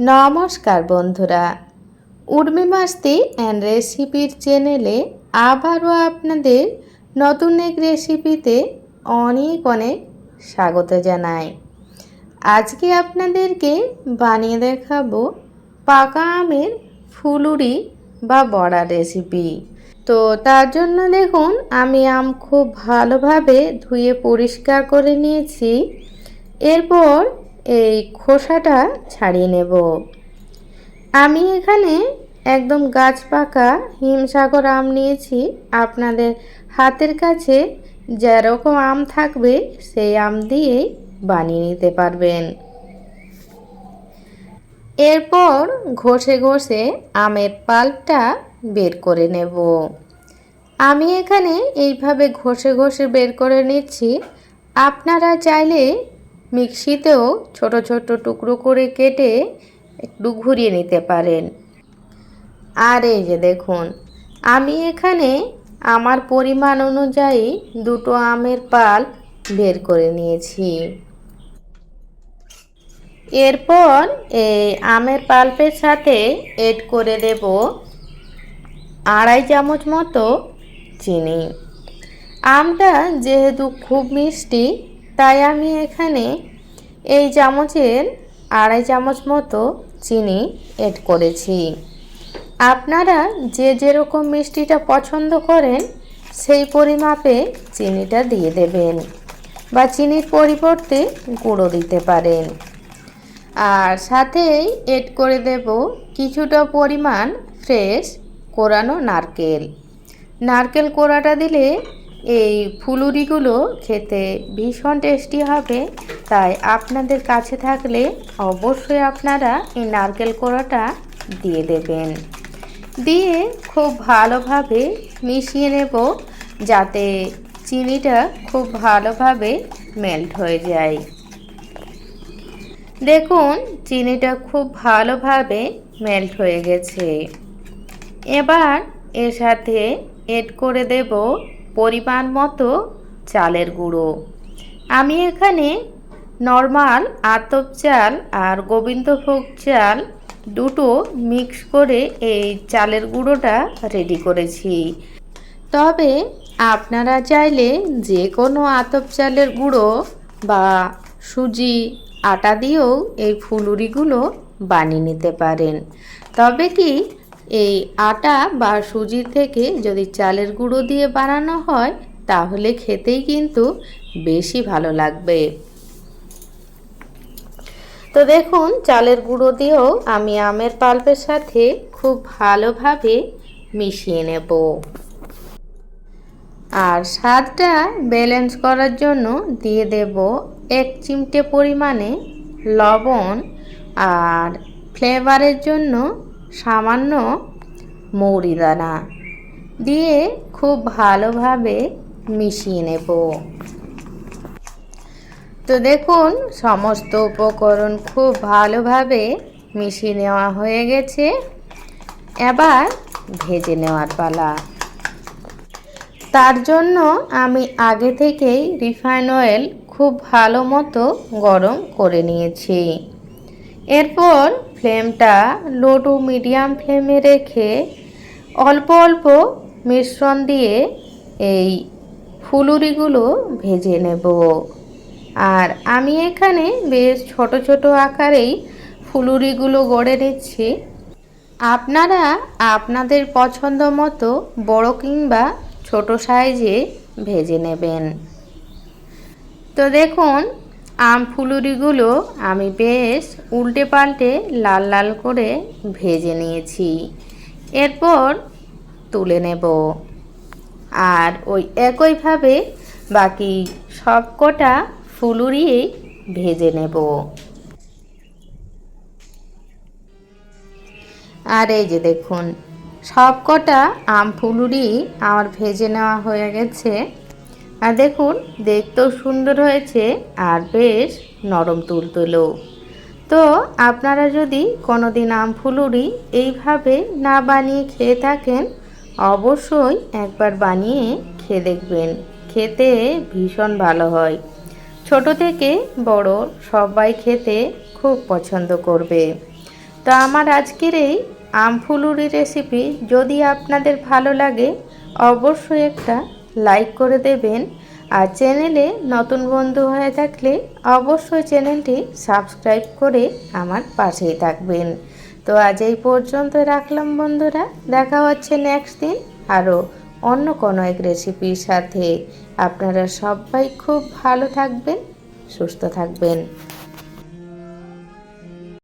নমস্কার বন্ধুরা। উর্মি মাস্তি অ্যান্ড রেসিপির চ্যানেলে আবারও আপনাদের নতুন এক রেসিপিতে অনেক অনেক স্বাগত জানাই। আজকে আপনাদেরকে বানিয়ে দেখাবো পাকা আমের ফুলুরি বা বড়া রেসিপি তো তার জন্য দেখুন, আমি আম খুব ভালোভাবে ধুয়ে পরিষ্কার করে নিয়েছি। এরপর এই খোসাটা ছাড়িয়ে নেব। আমি এখানে একদম গাছ পাকা হিমসাগর আম নিয়েছি। আপনাদের হাতের কাছে যেরকম আম থাকবে, সেই আম দিয়েই বানিয়ে নিতে পারবেন। এরপর ঘষে ঘষে আমের পাল্পটা বের করে নেব। আমি এখানে এইভাবে ঘষে ঘষে বের করে নিচ্ছি। আপনারা চাইলে মিক্সিতেও ছোট ছোট টুকরো করে কেটে একটু ঘুরিয়ে নিতে পারেন। আর এই যে দেখুন, আমি এখানে আমার পরিমাণ অনুযায়ী দুটো আমের পাল বের করে নিয়েছি। এরপর এই আমের পাল্পের সাথে এড করে দেব আড়াই চামচ মতো চিনি। আমটা যেহেতু খুব মিষ্টি তাই আমি এখানে এই চামচের আড়াই চামচ মতো চিনি এড করেছি। আপনারা যে যেরকম মিষ্টিটা পছন্দ করেন, সেই পরিমাপে চিনিটা দিয়ে দেবেন বা চিনির পরিবর্তে গুঁড়ো দিতে পারেন। আর সাথেই এড করে দেব কিছুটা পরিমাণ ফ্রেশ কোরানো নারকেল। নারকেল কোড়াটা দিলে এই ফুলুরিগুলো খেতে ভীষণ টেস্টি হবে, তাই আপনাদের কাছে থাকলে অবশ্যই আপনারা এই নারকেল কোড়াটা দিয়ে দেবেন। দিয়ে খুব ভালোভাবে মিশিয়ে নেব, যাতে চিনিটা খুব ভালোভাবে মেল্ট হয়ে যায়। দেখুন, চিনিটা খুব ভালোভাবে মেল্ট হয়ে গেছে। এবার এর সাথে এড করে দেব পরিমাণ মতো চালের গুঁড়ো। আমি এখানে নর্মাল আতপ চাল আর গোবিন্দভোগ চাল দুটো মিক্স করে এই চালের গুঁড়োটা রেডি করেছি। তবে আপনারা চাইলে যে কোনো আতপ চালের গুঁড়ো বা সুজি, আটা দিয়েও এই ফুলুরিগুলো বানিয়ে নিতে পারেন। তবে কি এই আটা বা সুজি থেকে যদি চালের গুঁড়ো দিয়ে বানানো হয়, তাহলে খেতেই কিন্তু বেশি ভালো লাগবে। তো দেখুন, চালের গুঁড়ো দিয়েও আমি আমের পাল্পের সাথে খুব ভালোভাবে মিশিয়ে নেব। আর স্বাদটা ব্যালেন্স করার জন্য দিয়ে দেব এক চিমটে পরিমাণে লবণ আর ফ্লেভারের জন্য সামান্য মৌরি দানা দিয়ে খুব ভালোভাবে মিশিয়ে নেব। তো দেখুন, সমস্ত উপকরণ খুব ভালোভাবে মিশিয়ে নেওয়া হয়ে গেছে। এবার ভেজে নেওয়ার পালা। তার জন্য আমি আগে থেকেই রিফাইন অয়েল খুব ভালো মতো গরম করে নিয়েছি। এরপর ফ্লেমটা লো টু মিডিয়াম ফ্লেমে রেখে অল্প অল্প মিশ্রণ দিয়ে এই ফুলুরিগুলো ভেজে নেব। আর আমি এখানে বেশ ছোট ছোট আকারেই ফুলুরিগুলো গড়ে নিচ্ছি। আপনারা আপনাদের পছন্দ মতো বড় কিংবা ছোট সাইজে ভেজে নেবেন। তো দেখুন আম ফুলুরিগুলো আমি বেশ উল্টে পাল্টে লাল লাল করে ভেজে নিয়েছি। এরপর তুলে নেব। আর ওই একইভাবে বাকি সব কটা ফুলুরি ভেজে নেব। আর এই যে দেখুন সব কটা আম ফুলুরি আমার ভেজে নেওয়া হয়ে গেছে। আর দেখুন, দেখতেও সুন্দর হয়েছে আর বেশ নরম তুলতুলো তো আপনারা যদি কোনো দিন আম ফুলুরি এইভাবে না বানিয়ে খেয়ে থাকেন, অবশ্যই একবার বানিয়ে খেয়ে দেখবেন। খেতে ভীষণ ভালো হয়। ছোট থেকে বড় সবাই খেতে খুব পছন্দ করবে। তো আমার আজকের এই আমফুলুরি রেসিপি যদি আপনাদের ভালো লাগে, অবশ্যই একটা লাইক করে দেবেন। আর চ্যানেলে নতুন বন্ধু হয়ে থাকলে অবশ্যই চ্যানেলটি সাবস্ক্রাইব করে আমার পাশেই থাকবেন। তো আজ এই পর্যন্ত রাখলাম বন্ধুরা। দেখা হচ্ছে নেক্সট দিন আরও অন্য কোনো এক রেসিপির সাথে। আপনারা সবাই খুব ভালো থাকবেন, সুস্থ থাকবেন।